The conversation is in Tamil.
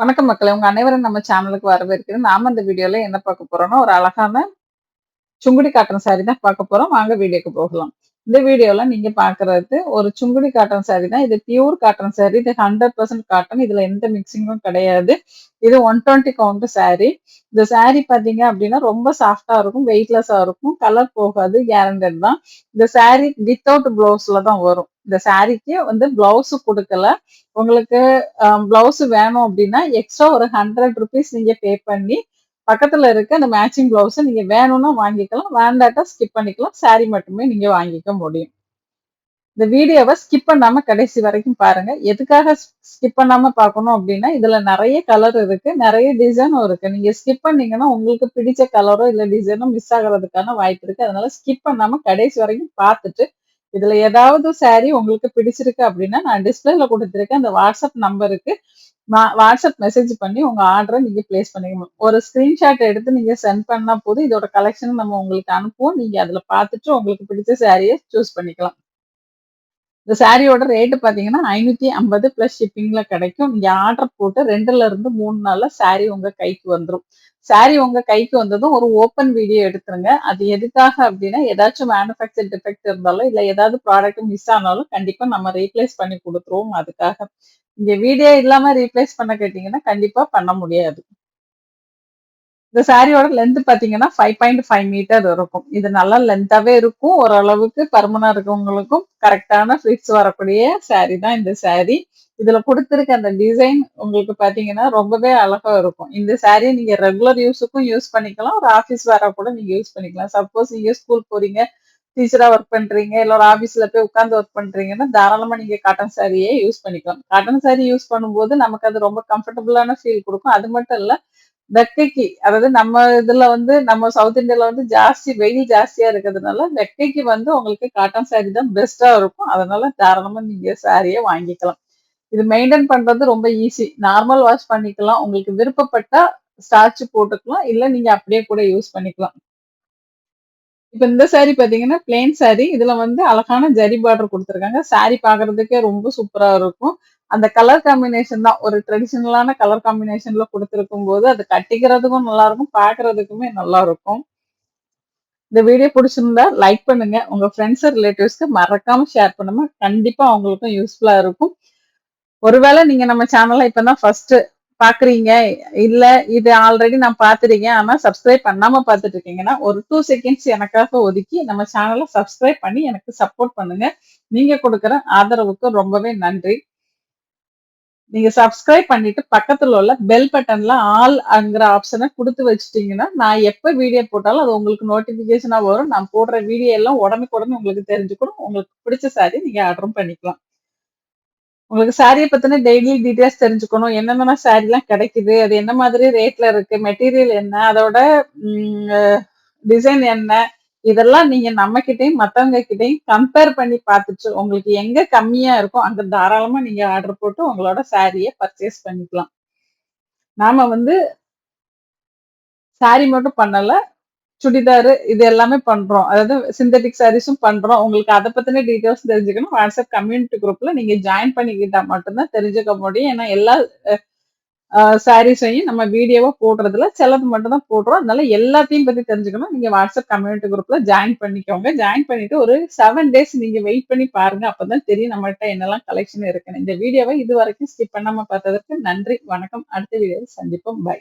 வணக்கம் மக்களே. உங்க அனைவரும் நம்ம சேனலுக்கு வரவேற்கிறேன். நாம இந்த வீடியோல என்ன பார்க்க போறோம்னா ஒரு அழகான சுங்குடி காட்டன் சாரி தான் பார்க்க போறோம். வாங்க வீடியோக்கு போகலாம். இந்த வீடியோல நீங்க பாக்குறது ஒரு சுங்குடி காட்டன் saree தான். இது பியூர் காட்டன் saree. இது ஹண்ட்ரட் பர்சன்ட் காட்டன் இதுல எந்த மிக்சிங்கும் கிடையாது. இது ஒன் டுவெண்ட்டி கவுண்ட் saree. இந்த saree பாத்தீங்க அப்படின்னா ரொம்ப சாஃப்டா இருக்கும் வெயிட்லெஸ்ஸா இருக்கும். கலர் போகாது கேரண்டட் தான். இந்த saree வித்தவுட் பிளவுஸ்ல தான் வரும். இந்த சாரிக்கு வந்து பிளவுஸ் கொடுக்கல. உங்களுக்கு பிளவுஸ் வேணும் அப்படின்னா எக்ஸ்ட்ரா ஒரு ஹண்ட்ரட் ருபீஸ் நீங்க பே பண்ணி பக்கத்துல இருக்க அந்த மேட்சிங் பிளவுஸ் நீங்க வேணும்னா வாங்கிக்கலாம் வேண்டாட்டா ஸ்கிப் பண்ணிக்கலாம். சாரி மட்டுமே நீங்க வாங்கிக்க முடியும். இந்த வீடியோவை ஸ்கிப் பண்ணாம கடைசி வரைக்கும் பாருங்க. எதுக்காக ஸ்கிப் பண்ணாம பார்க்கணும் அப்படின்னா இதுல நிறைய கலர் இருக்கு நிறைய டிசைனும் இருக்கு. நீங்க ஸ்கிப் பண்ணீங்கன்னா உங்களுக்கு பிடிச்ச கலரோ இல்ல டிசைனோ மிஸ் ஆகிறதுக்கான வாய்ப்பு இருக்கு. அதனால ஸ்கிப் பண்ணாம கடைசி வரைக்கும் பார்த்துட்டு இதுல ஏதாவது சாரி உங்களுக்கு பிடிச்சிருக்கு அப்படின்னா நான் டிஸ்பிளேல கொடுத்துருக்கேன் அந்த வாட்ஸ்அப் நம்பருக்கு வாட்ஸ்அப் மெசேஜ் பண்ணி உங்க ஆர்டரை நீங்க பிளேஸ் பண்ணிக்கணும் ஒரு ஸ்கிரீன்ஷாட் எடுத்து நீங்க சென்ட் பண்ணா போதும். இதோட கலெக்ஷன் நம்ம உங்களுக்கு அனுப்புவோம். நீங்க அதுல பார்த்துட்டு உங்களுக்கு பிடிச்ச சாரியை சூஸ் பண்ணிக்கலாம். இந்த சாரியோட ரேட்டு பார்த்தீங்கன்னா ஐநூற்றி ஐம்பது ப்ளஸ் ஷிப்பிங்கில் கிடைக்கும். நீங்கள் ஆர்டர் போட்டு ரெண்டுல இருந்து மூணு நாளில் சாரி உங்கள் கைக்கு வந்துடும் சாரி உங்கள் கைக்கு வந்ததும் ஒரு ஓப்பன் வீடியோ எடுத்துருங்க. அது எதுக்காக அப்படின்னா ஏதாச்சும் மேனுஃபேக்சர் டிஃபெக்ட் இருந்தாலும் இல்லை ஏதாவது ப்ராடக்ட் மிஸ் ஆனாலும் கண்டிப்பாக நம்ம ரீப்ளேஸ் பண்ணி கொடுத்துருவோம் அதுக்காக. இங்கே வீடியோ இல்லாமல் ரீப்ளேஸ் பண்ண கேட்டிங்கன்னா கண்டிப்பாக பண்ண முடியாது. இந்த சாரியோட லென்த் பாத்தீங்கன்னா ஃபைவ் பாயிண்ட் ஃபைவ் மீட்டர் இருக்கும். இது நல்லா லென்த்தாவே இருக்கும். ஓரளவுக்கு பருமனா இருக்கவங்களுக்கும் கரெக்டான ஃபிட்ஸ் வரக்கூடிய சாரி தான் இந்த சாரி இதுல கொடுத்துருக்க அந்த டிசைன் உங்களுக்கு பாத்தீங்கன்னா ரொம்பவே அழகா இருக்கும். இந்த சாரியை நீங்க ரெகுலர் யூஸுக்கும் யூஸ் பண்ணிக்கலாம். ஒரு ஆஃபீஸ் வர கூட நீங்க யூஸ் பண்ணிக்கலாம். சப்போஸ் நீங்க ஸ்கூல் போறீங்க டீச்சரா ஒர்க் பண்றீங்க இல்ல ஒரு ஆபீஸ்ல போய் உட்காந்து ஒர்க் பண்றீங்கன்னா தாராளமா நீங்க காட்டன் சாரியே யூஸ் பண்ணிக்கலாம். காட்டன் சாரி யூஸ் பண்ணும்போது நமக்கு அது ரொம்ப கம்ஃபர்டபுளான ஃபீல் கொடுக்கும். அது மட்டும் இல்லை வெக்கைக்கு அதாவது நம்ம இதுல வந்து நம்ம சவுத் இந்தியால வந்து ஜாஸ்தி வெயில் ஜாஸ்தியா இருக்கிறதுனால வெக்கைக்கு வந்து உங்களுக்கு காட்டன் சாரி தான் பெஸ்டா இருக்கும். அதனால தாராளமா நீங்க சாரியை வாங்கிக்கலாம். இது மெயின்டைன் பண்றது ரொம்ப ஈஸி நார்மல் வாஷ் பண்ணிக்கலாம். உங்களுக்கு விருப்பப்பட்டா ஸ்டார்ச் போட்டுக்கலாம். இல்ல நீங்க அப்படியே கூட யூஸ் பண்ணிக்கலாம். இப்ப இந்த சாரி பாத்தீங்கன்னா பிளெயின் சாரி இதுல வந்து அழகான ஜரி பார்டர் கொடுத்துருக்காங்க. சாரி பாக்குறதுக்கே ரொம்ப சூப்பரா இருக்கும். அந்த கலர் காம்பினேஷன் தான். ஒரு ட்ரெடிஷனலான கலர் காம்பினேஷன்ல கொடுத்துருக்கும் போது அது கட்டிக்கிறதுக்கும் நல்லா இருக்கும் பாக்குறதுக்குமே நல்லா இருக்கும். இந்த வீடியோ பிடிச்சிருந்தா லைக் பண்ணுங்க. உங்க ஃப்ரெண்ட்ஸ் ரிலேட்டிவ்ஸ்க்கு மறக்காம ஷேர் பண்ணுங்க. கண்டிப்பா அவங்களுக்கும் யூஸ்ஃபுல்லா இருக்கும். ஒருவேளை நீங்க நம்ம சேனல்ல இப்பதான் ஃபர்ஸ்ட் பாக்குறீங்க? இல்ல இது ஆல்ரெடி நான் பாத்துருக்கேன் ஆனா சப்ஸ்கிரைப் பண்ணாம பாத்துட்டு இருக்கீங்கன்னா ஒரு டூ செகண்ட்ஸ் எனக்காக ஒதுக்கி நம்ம சேனலை சப்ஸ்கிரைப் பண்ணி எனக்கு சப்போர்ட் பண்ணுங்க. நீங்க கொடுக்குற ஆதரவுக்கு ரொம்பவே நன்றி. நீங்க சப்ஸ்கிரைப் பண்ணிட்டு பக்கத்துல உள்ள பெல் பட்டன்ல ஆல் அங்கிற ஆப்ஷனை கொடுத்து வச்சுட்டீங்கன்னா நான் எப்ப வீடியோ போட்டாலும் அது உங்களுக்கு நோட்டிபிகேஷனா வரும். நான் போடுற வீடியோ எல்லாம் உடனுக்குடனே உங்களுக்கு தெரிஞ்சுக்கணும் உங்களுக்கு பிடிச்ச சாரி நீங்க ஆர்டரும் பண்ணிக்கலாம். உங்களுக்கு சாரியை பத்தின டெய்லி டீடைல்ஸ் தெரிஞ்சுக்கணும். என்னென்ன சாரி எல்லாம் கிடைக்குது அது என்ன மாதிரி ரேட்ல இருக்கு மெட்டீரியல் என்ன அதோட டிசைன் என்ன இதெல்லாம் நீங்க நம்ம கிட்டையும் மத்தவங்க கிட்டயும் கம்பேர் பண்ணி பார்த்துட்டு உங்களுக்கு எங்க கம்மியா இருக்கோ அங்க தாராளமா நீங்க ஆர்டர் போட்டு உங்களோட சாரியை பர்ச்சேஸ் பண்ணிக்கலாம். நாம வந்து சாரி மட்டும் பண்ணல சுடிதார் இது எல்லாமே பண்றோம். அதாவது சிந்தட்டிக் சாரீஸும் பண்றோம். உங்களுக்கு அதை பத்தின டீட்டெயில்ஸ் தெரிஞ்சுக்கணும். வாட்ஸ்அப் கம்யூனிட்டி குரூப்ல நீங்க ஜாயின் பண்ணிக்கிட்டா மட்டும்தான் தெரிஞ்சுக்க முடியும். ஏன்னா எல்லா சாரீஸையும் நம்ம வீடியோவா போடுறதுல சிலது மட்டும் தான் போடுறோம். அதனால எல்லாத்தையும் பத்தி தெரிஞ்சுக்கணும். நீங்க வாட்ஸ்அப் கம்யூனிட்டி குரூப்ல ஜாயின் பண்ணிக்கோங்க. ஜாயின் பண்ணிட்டு ஒரு செவன் டேஸ் நீங்க வெயிட் பண்ணி பாருங்க. அப்பதான் தெரியும் நம்மகிட்ட என்னெல்லாம் கலெக்ஷன் இருக்குன்னு. இந்த வீடியோவை இது வரைக்கும் ஸ்கிப் பண்ணாம பார்த்ததற்கு நன்றி. வணக்கம். அடுத்த வீடியோவில் சந்திப்போம். பை